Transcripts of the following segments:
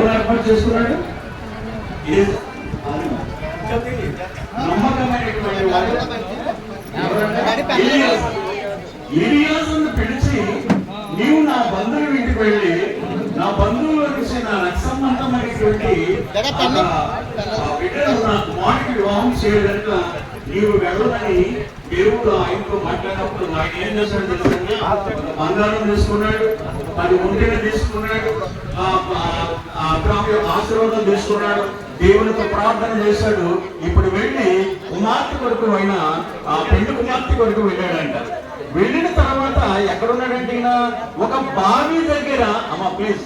ఎవరు ఏర్పాటు చేసుకున్నాడు? నమ్మకమైనటువంటి వాడు. పిలిచి నీవు నా బంధువుల ఇంటికి వెళ్ళి నా బంధువులు వచ్చి నా రక్తమంతమైనటువంటి బిడ్డను నా కుమారుడికి వివాహం చేయడానికి నీవు వెళ్ళదని దేవుడు ఆయనతో మాట్లాడినప్పుడు ఆయన ఏం చేశాడు బంగారం తీసుకున్నాడు అది ఒంటిని తీసుకున్నాడు ఆ, ఆశీర్వాదం తీసుకున్నాడు దేవునితో ప్రార్థన చేశాడు. ఇప్పుడు వెళ్ళి కుమార్తె కొరకు అయిన ఆ పెళ్ళి కుమార్తె కొరకు వెళ్ళాడంట. వెళ్ళిన తర్వాత ఎక్కడున్నాడంటే ఒక బావి దగ్గర అమ్మ ప్లీజ్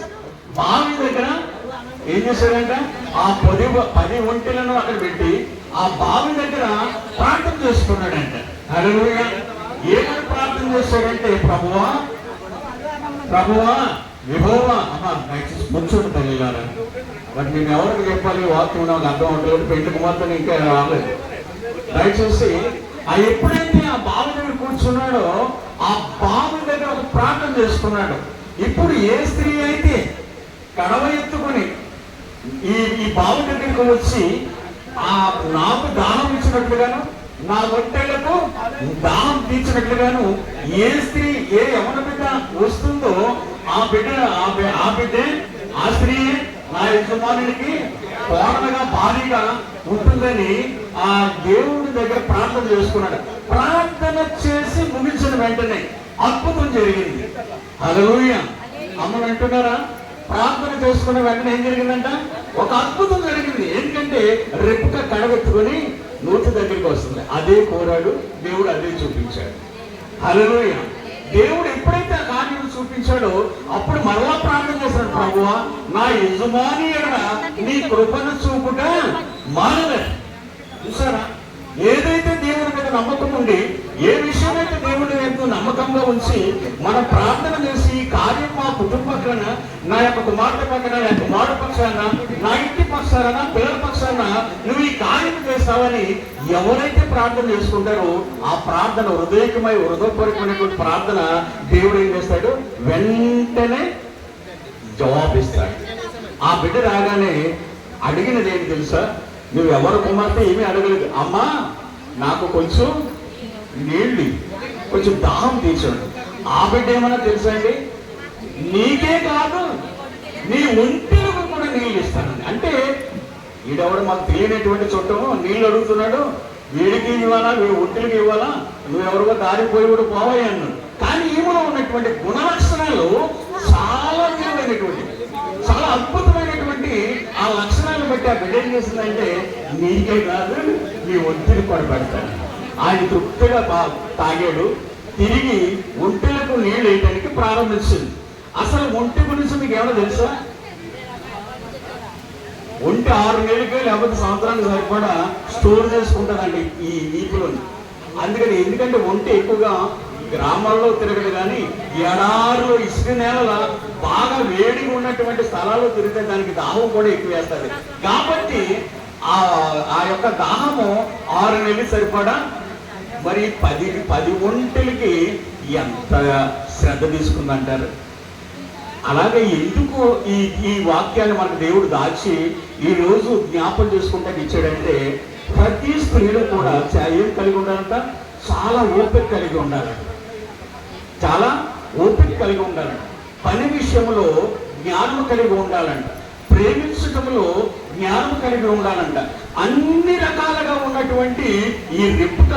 బావి దగ్గర ఏం చేశాడంట? ఆ పది పది ఒంటెలను అక్కడ పెట్టి ఆ బావి దగ్గర ప్రార్థన చేసుకున్నాడంట హల్లెలూయా. ఏమని ప్రార్థన చేశాడంటే ప్రభువా ప్రభువా విభవ అమ్మ దయచేసి కూర్చోండి తల్లిలారా. మరి నేను ఎవరికి చెప్పాలి? వాక్యం నాకు అర్థం అవట్లేదు. పెళ్ళి కుమార్తెని ఇంకా రాలేదు. దయచేసి ఆ ఎప్పుడైతే ఆ బావి దగ్గర కూర్చున్నాడో ఆ బావి దగ్గర ఒక ప్రార్థన చేసుకున్నాడు ఇప్పుడు ఏ స్త్రీ అయితే కడవ ఎత్తుకొని ఈ ఈ బావి దగ్గరికి వచ్చి ఆ నాకు దానం ఇచ్చినట్లుగాను నా ఒట్టేళ్ళకు దానం తీర్చినట్లుగాను ఏ స్త్రీ ఏ యవన బిడ్డ వస్తుందో ఆ బిడ్డ ఆ ఆ బిడ్డే ఆ స్త్రీ నా యజమానుడికి కోడలుగా భారీగా ఉంటుందని ఆ దేవుడి దగ్గర ప్రార్థన చేసుకున్నాడు. ప్రార్థన చేసి ముగించిన వెంటనే అద్భుతం జరిగింది. హల్లెలూయా. అమ్మలు అంటున్నారా ప్రార్థన చేసుకున్న వెంటనే ఏం జరిగిందంట? ఒక అద్భుతం జరిగింది. ఏంటంటే రెప్పుక కడగెత్తుకొని నూతి దగ్గరికి వస్తుంది. అదే కోరాడు దేవుడు అదే చూపించాడు. హల్లెలూయా. దేవుడు ఎప్పుడైతే ఆ కార్యం చూపించాడో అప్పుడు మరలా ప్రార్థన చేశాడు ప్రభువా నా యజమాని ఎడల నీ కృపను చూపుట మానలే చూసారా? ఏదైతే దేవుని మీద నమ్మకం ఉండి ఏ విషయమైతే దేవుడి ఎంతో నమ్మకంగా ఉంచి మన ప్రార్థన చేసి కుటుంబ నా యొక్క కుమార్తె పక్కన నా యొక్క కుమారుడు పక్షాన నా ఇంటి పక్షాన పిల్లల పక్షాన నువ్వు ఈ కార్యం చేస్తావని ఎవరైతే ప్రార్థన చేసుకుంటారో ఆ ప్రార్థన హృదయకమై హృదయపూర్వకమైనటువంటి ప్రార్థన దేవుడు ఏం చేస్తాడు? వెంటనే జవాబిస్తాడు. ఆ బిడ్డ రాగానే అడిగినది ఏంటి తెలుసా? నువ్వు ఎవరు కుమార్తె ఏమీ అడగలేదు. అమ్మా నాకు కొంచెం నీళ్ళు కొంచెం దాహం తీర్చండి. ఆ బిడ్డ ఏమన్నా తెలుసా అండి? నీకే కాదు నీ ఒంటిలకు కూడా నీళ్ళు ఇస్తానండి. అంటే ఈడెవడు మాకు తెలియనటువంటి చుట్టము నీళ్ళు అడుగుతున్నాడు వీడికి ఇవ్వాలా వీడి ఒంటికి ఇవ్వాలా నువ్వెవరిగా దారిపోయి కూడా పోవాలి అన్నాడు. కానీ ఈమెలో ఉన్నటువంటి గుణ లక్షణాలు చాలా విలువైనటువంటి చాలా అద్భుతమైనటువంటి ఆ లక్షణాలు బట్టి ఆ బిడ్డ ఏం చేసిందంటే నీకే కాదు నీ ఒంటిని కూడా పెడతాను ఆయన తృప్తిగా తాగాడు తిరిగి ఒంటెలకు నీళ్ళు వేయడానికి ప్రారంభించింది. అసలు ఒంటి గురించి మీకు ఏమైనా తెలుసా? ఒంటి ఆరు నెలలకి లేకపోతే సంవత్సరానికి సరిపడా స్టోర్ చేసుకుంటారండి ఈ వీపులోని అందుకని ఎందుకంటే ఒంటి ఎక్కువగా గ్రామాల్లో తిరగదు కానీ ఎడారులో ఇసుక నేలల బాగా వేడిగా ఉన్నటువంటి స్థలాల్లో తిరిగితే దానికి దాహం కూడా ఎక్కువ వేస్తుంది. కాబట్టి ఆ ఆ యొక్క దాహము ఆరు నెలలు సరిపడా? మరి పది పది ఒంటిలకి ఎంత శ్రద్ధ తీసుకుందంటారు? అలాగే ఎందుకు ఈ ఈ వాక్యాన్ని మనకు దేవుడు దాచి ఈ రోజు జ్ఞాపం చేసుకుంటా ఇచ్చాడంటే ప్రతి స్త్రీలు కూడా ఏం కలిగి ఉండాలంట? చాలా ఓపిక కలిగి ఉండాలంట. చాలా ఓపిక కలిగి ఉండాలంట. పని విషయంలో జ్ఞానం కలిగి ఉండాలంట. ప్రేమించటంలో జ్ఞానం కలిగి ఉండాలంట. అన్ని రకాలుగా ఉన్నటువంటి ఈ రిప్క